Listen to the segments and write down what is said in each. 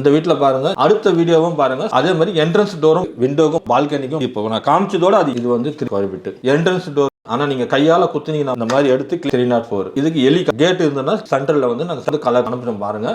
இந்த வீட்டில் பாருங்க. அடுத்த வீடியோவும் பாருங்க. அதே மாதிரி என்ட்ரன்ஸ் டோரும் விண்டோக்கும் பால்கனிக்கும் இப்போ நான் காமிச்சதோட அது இது வந்து திருப்பிட்டு என்ட்ரன்ஸ் டோர் ஆனா நீங்க கையால குத்துனீங்கன்னா அந்த மாதிரி எடுத்து த்ரீ நாட் ஃபோர் இதுக்கு எலி கேட் இருந்ததுன்னா சென்டர்ல வந்து நாங்கள் கலர் அனுப்பிச்சோம் பாருங்க.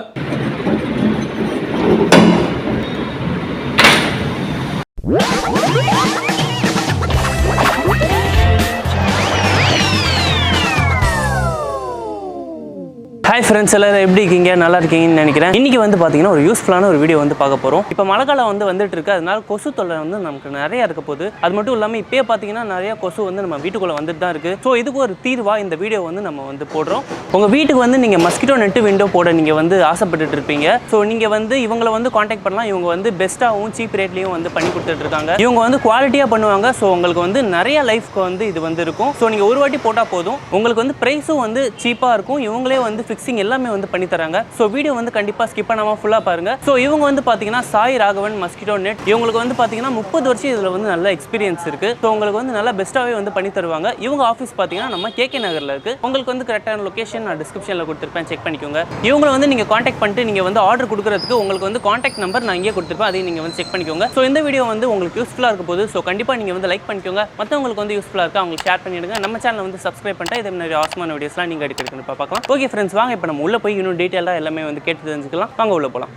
ஹாய் ஃப்ரெண்ட்ஸ் எல்லாரும் எப்படி இருக்கீங்க? நல்லா இருக்கீங்கன்னு நினைக்கிறேன். இன்னைக்கு வந்து பார்த்தீங்கன்னா ஒரு யூஸ்ஃபுல்லான ஒரு வீடியோ வந்து பார்க்க போகிறோம் இப்போ மழை காலம் வந்து வந்துட்டு இருக்கு. அதனால கொசு தொல்லை வந்து நமக்கு நிறைய இருக்க போகுது. அது மட்டும் இல்லாமல் இப்போயே பார்த்தீங்கன்னா நிறைய கொசு வந்து நம்ம வீட்டுக்குள்ளே வந்துட்டு தான் இருக்குது ஸோ இதுக்கு ஒரு தீர்வாக இந்த வீடியோ வந்து நம்ம வந்து போடுறோம். உங்கள் வீட்டுக்கு வந்து நீங்கள் மஸ்கிட்டோ நெட்டு விண்டோ போட நீங்கள் வந்து ஆசைப்பட்டுட்டு இருப்பீங்க. ஸோ நீங்கள் வந்து இவங்களை வந்து காண்டாக்ட் பண்ணலாம். இவங்க வந்து பெஸ்ட்டாகவும் சீப் ரேட்லேயும் வந்து பண்ணி கொடுத்துட்டு இருக்காங்க. இவங்க வந்து குவாலிட்டியாக பண்ணுவாங்க. ஸோ உங்களுக்கு வந்து நிறைய லைஃப்க்கு வந்து இது வந்து இருக்கும். ஸோ நீங்கள் ஒரு வாட்டி போட்டால் போதும். உங்களுக்கு வந்து ப்ரைஸும் வந்து சீப்பாக இருக்கும். இவங்களே வந்து ஃபிக்ஸ் மிக்சிங் எல்லாமே வந்து பண்ணி தராங்க. ஸோ வீடியோ வந்து கண்டிப்பாக ஸ்கிப் பண்ணாமல் ஃபுல்லாக பாருங்க. ஸோ இவங்க வந்து பார்த்தீங்கன்னா சாய் ராகவன் மஸ்கிட்டோ நெட் இவங்களுக்கு வந்து பார்த்தீங்கன்னா முப்பது வருஷம் இதில் வந்து நல்ல எக்ஸ்பீரியன்ஸ் இருக்கு. ஸோ உங்களுக்கு வந்து நல்லா பெஸ்ட்டாகவே வந்து பண்ணி தருவாங்க. இவங்க ஆஃபீஸ் பார்த்தீங்கன்னா நம்ம கேகே நகரில் இருக்கு. உங்களுக்கு வந்து கரெக்டான லொகேஷன் நான் டிஸ்கிரிப்ஷனில் கொடுத்துருப்பேன். செக் பண்ணிக்கோங்க. இவங்களை வந்து நீங்கள் காண்டாக்ட் பண்ணிட்டு நீங்கள் வந்து ஆர்டர் கொடுக்குறதுக்கு உங்களுக்கு வந்து காண்டாக்ட் நம்பர் நான் இங்கே கொடுத்துருப்பேன். அதையும் நீங்கள் வந்து செக் பண்ணிக்கோங்க. ஸோ இந்த வீடியோ வந்து உங்களுக்கு யூஸ்ஃபுல்லாக இருக்க போது ஸோ கண்டிப்பாக நீங்கள் வந்து லைக் பண்ணிக்கோங்க. மற்றவங்களுக்கு வந்து யூஸ்ஃபுல்லாக இருக்கா அவங்களுக்கு ஷேர் பண்ணிடுங்க. நம்ம சேனல் வந்து சப்ஸ்கிரைப் பண்ணிட்டு இதே மாதிரி ஆசமான வீடியோஸ்லாம் நீங்கள் அடிக்கடி பார்க்கலாம். ஓகே ஃப்ரெண்ட்ஸ் வாங்க இப்போ நம்ம உள்ளே போய் இன்னும் டீட்டெயிலாக எல்லாமே வந்து கேட்டு தெரிஞ்சுக்கலாம். வாங்க உள்ளே போகலாம்.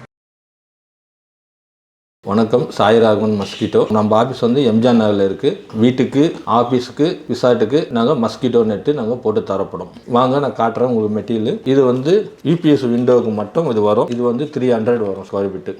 வணக்கம் சாய்ராகவன் மஸ்கிட்டோ. நம்ம ஆஃபீஸ் வந்து எம்ஜிஆர் நகரில் இருக்குது வீட்டுக்கு ஆஃபீஸுக்கு விசாட்டுக்கு நாங்கள் மஸ்கிட்டோ நெட்டு நாங்கள் போட்டு தரப்படும். வாங்க நான் காட்டுறேன் உங்களுக்கு மெட்டீரியல் இது வந்து யூபிஎஸ் விண்டோவுக்கு மட்டும் இது வரும். இது வந்து த்ரீ ஹண்ட்ரட் வரும் ஸ்கொயர் ஃபீட்டு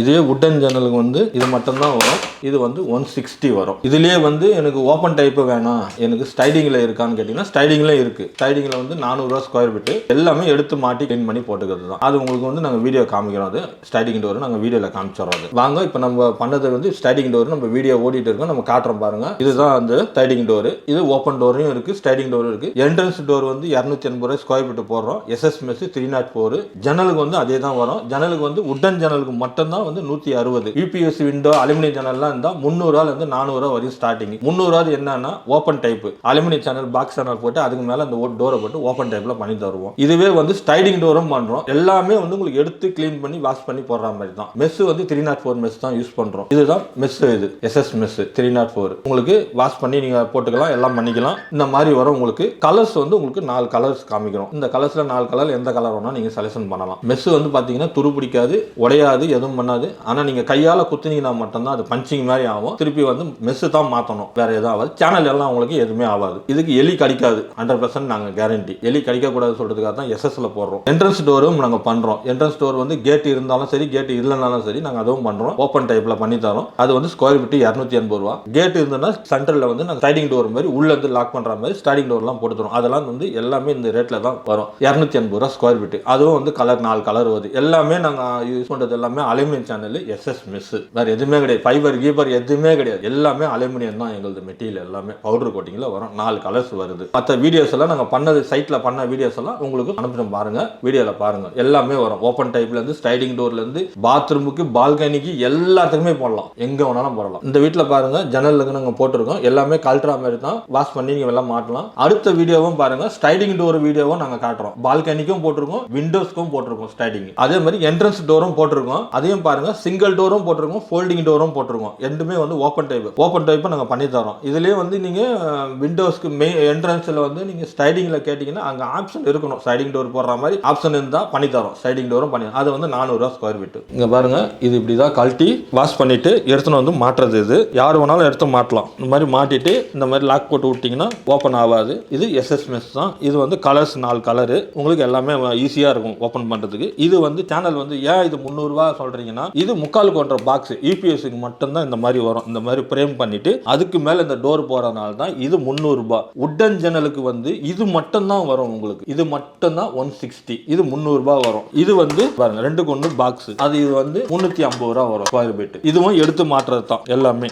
இதே உட்டன் ஜன்னலுக்கு வந்து இது மட்டும்தான் வரும். இது வந்து ஒன் சிக்ஸ்டி வரும். இதுலேயே வந்து எனக்கு ஓப்பன் டைப்பு வேணாம். எனக்கு ஸ்டைடிங்கில் இருக்கான்னு கேட்டிங்கன்னா ஸ்டைடிங்கில் இருக்குது ஸ்டைடிங்கில் வந்து நானூறுரூவா ஸ்கொயர் ஃபீட்டு எல்லாமே எடுத்து மாட்டி க்ளீன் பண்ணி போட்டுக்கிறது தான். அது உங்களுக்கு வந்து நாங்கள் வீடியோ காமிக்கிறோம். அது ஸ்டைடிங் டோர் நாங்கள் வீடியோவில் காமிச்சிடுறோம் அது. வாங்க இப்போ நம்ம பண்ணது வந்து ஸ்டைடிங் டோர் நம்ம வீடியோ ஓடிட்டு இருக்கோம். நம்ம காட்டுறோம் பாருங்க. இதுதான் அந்த ஸ்டைடிங் டோர் இது ஓப்பன் டோரையும் இருக்குது ஸ்டைடிங் டோரும் இருக்குது என்ட்ரன்ஸ் டோர் வந்து இரநூத்தி எண்பது ரூபாய் ஸ்கொயர் ஃபீட்டு போடுறோம். SS mesh three nought four ஜன்னலுக்கு வந்து அதே தான் வரும் ஜன்னலுக்கு வந்து உட்டன் ஜன்னலுக்கு மட்டும்தான் வந்து நூற்றி அறுபது. யூபிஎஸ்சி விண்டோ அலுமினியம் சேனல்லாம் இருந்தால் முந்நூறுவாலேருந்து நானூறுவா வரையும் ஸ்டார்டிங் முந்நூறுவா என்னன்னா open type aluminium channel box channel போட்டு அதுக்கு மேலே அந்த டோரை போட்டு ஓப்பன் டைப்பில் பண்ணி தருவோம். இதுவே வந்து ஸ்டைடிங் டோரும் பண்ணுறோம் எல்லாமே வந்து உங்களுக்கு எடுத்து க்ளீன் பண்ணி வாஷ் பண்ணி போடுற மாதிரி தான். மெஸ் வந்து த்ரீ நாட் ஃபோர் மெஸ் தான் யூஸ் பண்ணுறோம் இதுதான் மெஸ் இது. SS mesh three nought four உங்களுக்கு வாஷ் பண்ணி நீங்கள் போட்டுக்கலாம் எல்லாம் பண்ணிக்கலாம். இந்த மாதிரி வரும் உங்களுக்கு. கலர்ஸ் வந்து உங்களுக்கு நாலு கலர்ஸ் காமிக்கிறோம். இந்த கலர்ஸில் நாலு கலர் எந்த கலர் வேணால் நீங்கள் செலக்ஷன் பண்ணலாம். மெஸ் வந்து பார்த்தீங்கன்னா துரு பிடிக்காது உடையாது எதுவும் பண்ணாது. ஆனால் நீங்கள் கையால் குத்துனீங்கன்னா மட்டும்தான் அது பஞ்சிங் மாதிரி ஆகும். திருப்பி வந்து மெஸ்ஸு தான் மாற்றணும் வேறு எதுவும் ஆகாது சேனல் எல்லாம் உங்களுக்கு எதுவுமே ஆகாது. இதுக்கு எலி கடிக்காது. ஹண்ட்ரட் பர்சன்ட் நாங்கள் கேரண்டி எலி கடிக்கக்கூடாது சொல்கிறதுக்காக தான் எஸ்எஸ்ல போடுறோம். என்ட்ரன்ஸ் டோரும் நாங்கள் பண்ணுறோம் என்ட்ரன்ஸ் டோர் வந்து கேட் இருந்தாலும் சரி கேட் இல்லைனாலும் சரி நாங்கள் அதுவும் பண்ணுறோம் ஓப்பன் டைப்பில் பண்ணி தரோம். அது வந்து ஸ்கொயர் ஃபீட்டு இரநூத்தி எண்பது ரூபா. கேட் இருந்ததுன்னா சென்டரில் வந்து நாங்கள் ஸ்டைடிங் டோர் மாதிரி உள்ளேருந்து லாக் பண்ணுற மாதிரி ஸ்டைடிங் டோர்லாம் போட்டு அதெல்லாம் வந்து எல்லாமே இந்த ரேட்டில் தான் வரும். இரநூத்தி எண்பது ரூபா ஸ்கொயர் ஃபீட்டு அதுவும் வந்து கலர் நாலு கலர் வருது. எல்லாமே நாங்கள் யூஸ் பண்ணுறது எல்லாமே அலுமினியம் சேனல் எஸ்எஸ் மிஸ் வேறு எதுவுமே கிடையாது. ஃபைபர் கீபர் எதுவுமே கிடையாது. எல்லாமே அலுமினியம் தான் எங்களது மெட்டீரியல் எல்லாமே. பவுடர் கோட்டிங்கில் வரும். நாலு கலர்ஸ் வருது. மற்ற வீடியோஸ் எல்லாம் நாங்கள் பண்ணது சைட்டில் பண்ண வீடியோஸ் எல்லாம் உங்களுக்கு அனுப்பிச்சோம் பாருங்கள் வீடியோவில் பாருங்கள் எல்லாமே வரும். ஓப்பன் டைப்லேருந்து ஸ்டைடிங் டோர்லேருந்து பாத்ரூமுக்கு பால்கனிக்கு எல்லாத்துக்குமே போடலாம். எங்கே வேணாலும் போடலாம். இந்த வீட்டில் பாருங்கள் ஜன்னலுக்கு நாங்கள் போட்டிருக்கோம். எல்லாமே கல்ட்ரா மாதிரி தான். வாஷ் பண்ணி நீங்கள் எல்லாம் மாட்டலாம். அடுத்த வீடியோவும் பாருங்கள் ஸ்டைடிங் டோர் வீடியோவும் நாங்கள் காட்டுறோம். பால்கனிக்கும் போட்டிருக்கோம். விண்டோஸ்க்கும் போட்டிருக்கோம் ஸ்டைடிங் அதே மாதிரி என்ட்ரன்ஸ் டோரும் போட்டிருக்கோம். அதையும் பாருங்க சிங்கிள் டோரும் போட்டிருக்கோம் ஃபோல்டிங் டோரும் போட்டிருக்கோம். ரெண்டுமே வந்து ஓப்பன் டைப் ஓப்பன் டைப் நாங்கள் பண்ணி தரோம் இதுலேயே வந்து நீங்கள் விண்டோஸ்க்கு மெயின் என்ட்ரன்ஸில் வந்து நீங்கள் ஸ்டைடிங்கில் கேட்டிங்கன்னா அங்கே ஆப்ஷன் இருக்கணும். ஸ்டைடிங் டோர் போடுற மாதிரி ஆப்ஷன் இருந்தால் பண்ணி தரோம் ஸ்டைடிங் டோரும் பண்ணி அது வந்து நானூறுரூவா ஸ்கொயர் ஃபீட் இங்கே பாருங்க இது இப்படி தான் கழட்டி வாஷ் பண்ணிட்டு எடுத்துன்னு வந்து மாட்டுறது இது. யார் வேணாலும் எடுத்து மாட்டலாம். இந்த மாதிரி மாட்டிட்டு இந்த மாதிரி லாக் போட்டு விட்டிங்கன்னா ஓப்பன் ஆகாது. இது எஸ்எஸ் மெஸ் தான். இது வந்து கலர்ஸ் நாலு கலரு உங்களுக்கு எல்லாமே ஈஸியாக இருக்கும் ஓப்பன் பண்ணுறதுக்கு இது வந்து சேனல் வந்து ஏன் இது முந்நூறுரூவா சொல்கிறீங்கன்னா இது முக்கால் கொண்ட பாக்ஸ் யூபிஎஸ்க்கு மட்டும்தான் இந்த மாதிரி வரும். இந்த மாதிரி ஃப்ரேம் பண்ணிட்டு அதுக்கு மேலே இந்த டோர் போகிறதுனால தான் இது முந்நூறுரூபா உட்டன் ஜன்னலுக்கு வந்து இது மட்டும்தான் வரும் உங்களுக்கு. இது மட்டும்தான் ஒன் சிக்ஸ்டி இது முந்நூறுரூபா வரும். இது வந்து பாருங்க ரெண்டுக்கு ஒன்று பாக்ஸ் அது இது வந்து முந்நூற்றி ஐம்பது ரூபா வரும் ஸ்கொயர் ஃபீட் இதுவும் எடுத்து மாற்றுறது தான் எல்லாமே.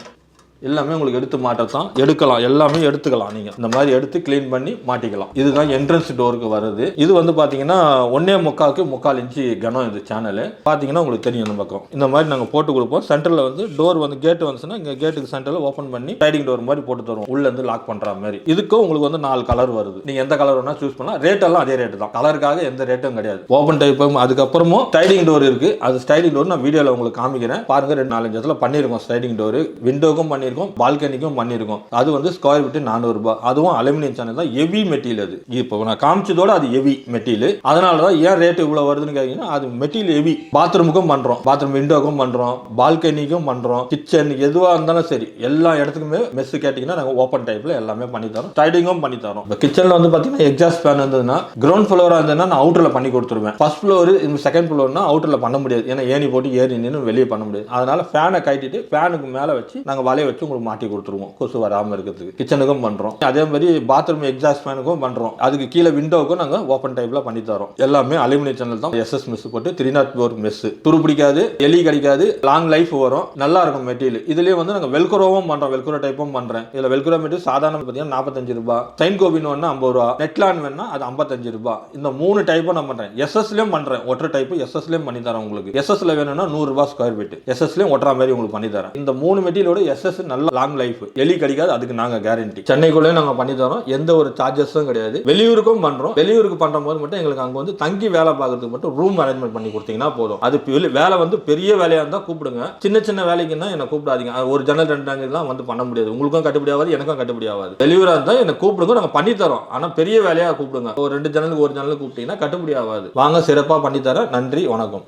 எல்லாமே உங்களுக்கு எடுத்து மாட்டத்தான். எடுக்கலாம். எல்லாமே எடுத்துக்கலாம் நீங்கள் இந்த மாதிரி எடுத்து க்ளீன் பண்ணி மாட்டிக்கலாம். இதுதான் என்ட்ரன்ஸ் டோருக்கு வருது இது வந்து பார்த்தீங்கன்னா ஒன்னே முக்காவுக்கு முக்கால் இன்ச்சு கனம் இது சேனல் பார்த்தீங்கன்னா உங்களுக்கு தெரியும் இந்த பக்கம். இந்த மாதிரி நாங்கள் போட்டு கொடுப்போம். சென்டரில் வந்து டோர் வந்து கேட் வந்துச்சுன்னா இங்கே கேட்டுக்கு சென்டரில் ஓப்பன் பண்ணி ஸ்லைடிங் டோர் மாதிரி போட்டு தருவோம். உள்ள இருந்து லாக் பண்ணுற மாதிரி. இதுக்கும் உங்களுக்கு வந்து நாலு கலர் வருது. நீங்கள் எந்த கலர் வேணால் சூஸ் பண்ணலாம். ரேட் எல்லாம் அதே ரேட்டு தான். கலருக்காக எந்த ரேட்டும் கிடையாது. ஓப்பன் டைப் அதுக்கப்புறமும் ஸ்லைடிங் டோர் இருக்கு. அது ஸ்லைடிங் டோர் நான் வீடியோவில் உங்களுக்கு காமிக்கிறேன். பாருங்க ரெண்டு நாலஞ்சு இடத்துல பண்ணியிருக்கோம் ஸ்லைடிங் டோர் விண்டோக்கும் பண்ணியிருக்கோம் பால்கனிக்கும் பண்ணியிருக்கோம் அது வந்து ஸ்கொயர் விட்டு நானூறுபா. அதுவும் அலுமினியம் சேனல் தான் ஹெவி மெட்டீரியல் அது. இப்போ நான் காமிச்சதோட அது ஹெவி மெட்டீரியல் அதனால தான் ஏன் ரேட்டு இவ்வளோ வருதுன்னு கேட்டீங்கன்னா அது மெட்டீரியல் ஹெவி பாத்ரூமுக்கும் பண்ணுறோம் பாத்ரூம் விண்டோக்கும் பண்ணுறோம் பால்கனிக்கும் பண்ணுறோம் கிச்சன் எதுவாக இருந்தாலும் சரி எல்லா இடத்துக்குமே மெஸ் கேட்டிங்கன்னா நாங்கள் ஓப்பன் டைப்பில் எல்லாமே பண்ணி தரோம். டைடிங்கும் பண்ணி தரோம். இப்போ கிச்சனில் வந்து பார்த்தீங்கன்னா எக்ஸாஸ்ட் ஃபேன் இருந்ததுன்னா கிரவுண்ட் ஃப்ளோராக இருந்ததுன்னா நான் அவுட்டரில் பண்ணி கொடுத்துருவேன். ஃபர்ஸ்ட் ஃப்ளோர் செகண்ட் ஃப்ளோர்னா அவுட்டரில் பண்ண முடியாது. ஏன்னா ஏணி போட்டு ஏறி நின்று வெளியே பண்ண முடியாது. அதனால ஃபேனை கட்டிட்டு ஃபேனுக்கு மேலே வச்சு நாங்கள் வலைய வச்சு உங்களுக்கு மாட்டி கொடுத்துருவோம். கொசு வராமல் இருக்கிறதுக்கு. கிச்சனுக்கும் பண்ணுறோம் அதே மாதிரி பாத்ரூம் எக்ஸாஸ்ட் ஃபேனுக்கும் பண்ணுறோம் அதுக்கு கீழே விண்டோவுக்கும் நாங்கள் ஓப்பன் டைப்பில் பண்ணி தரோம். எல்லாமே அலுமினியம் சேனல் தான். எஸ்எஸ் மெஸ் போட்டு த்ரீ நாட் ஃபோர் மெஸ் துரு பிடிக்காது எலி கிடைக்காது லாங் லைஃப் வரும். நல்லா இருக்கும் மெட்டீரியல் இதுலேயே வந்து நாங்கள் வெல்குரோவும் பண்ணுறோம் வெல்குரோ டைப்பும் பண்ணுறேன் இதில் வெல்குரோ மெட்டீரியல் சாதாரண பார்த்தீங்கன்னா நாற்பத்தஞ்சு ரூபாய் சைன் கோபின் வேணா ஐம்பது ரூபா. நெட்லான் வேணா அது ஐம்பத்தஞ்சு ரூபாய் இந்த மூணு டைப்பும் நான் பண்ணுறேன் எஸ்எஸ்லேயும் பண்ணுறேன் ஒற்றை டைப்பு எஸ்எஸ்லேயும் பண்ணி தரேன் உங்களுக்கு. எஸ்எஸ்ல வேணும்னா நூறுரூபா ஸ்கொயர் ஃபீட் எஸ்எஸ்லேயும் ஒட்டுற மாதிரி உங்களுக்கு பண்ணி தரேன். இந்த மூணு மெட்டீரியலோட எஸ்எஸ் நல்ல லாங் லைஃப் எலி கிடைக்காது அதுக்கு நாங்கள் கேரண்டி சென்னைக்குள்ளே நாங்கள் பண்ணி தரோம். எந்த ஒரு சார்ஜஸும் கிடையாது. வெளியூருக்கும் பண்ணுறோம் வெளியூருக்கு பண்ணுற போது மட்டும் எங்களுக்கு அங்கே வந்து தங்கி வேலை பார்க்கறதுக்கு மட்டும் ரூம் அரேஞ்ச்மெண்ட் பண்ணி கொடுத்தீங்கன்னா போதும். அது வேலை வந்து பெரிய வேலையாக இருந்தால் கூப்பிடுங்க. சின்ன சின்ன வேலைக்குன்னா என்ன கூப்பிடாதீங்க. அது ஒரு ஜன்னல் ரெண்டு ஜன்னல் வந்து பண்ண முடியாது. உங்களுக்கும் கட்டுப்படி ஆகாது எனக்கும் கட்டுப்படி ஆகாது. வெளியூராக இருந்தால் என்ன கூப்பிடுங்க நாங்கள் பண்ணி தரோம். ஆனால் பெரிய வேலையாக கூப்பிடுங்க. ஒரு ரெண்டு ஜன்னலுக்கு ஒரு ஜன்னலுக்கு கூப்பிட்டீங்கன்னா கட்டுப்படி ஆகாது. வாங்க சிறப்பாக பண்ணி தரேன் நன்றி வணக்கம்.